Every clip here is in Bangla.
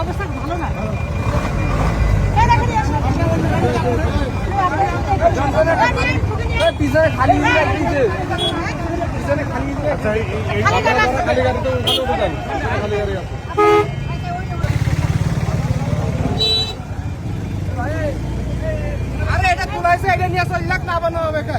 অবস্থা না পিছনে আরে এটা তুলাইছে এটা নিয়ে চল্লাক না বানাবে কে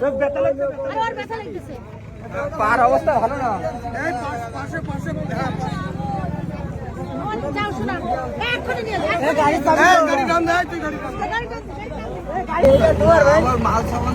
অবস্থা ভালো না গাড়ি গাড়ি গাড়ি। পার গাড়ি অবস্থা। ভালো না পাশে পাশে ও, যাও, শোনা। এই, এক্ষুনি নিয়ে যা, এক্ষুনি। গাড়ি গাড়ি। গাড়ি গাড়ি। আমার মাল সামান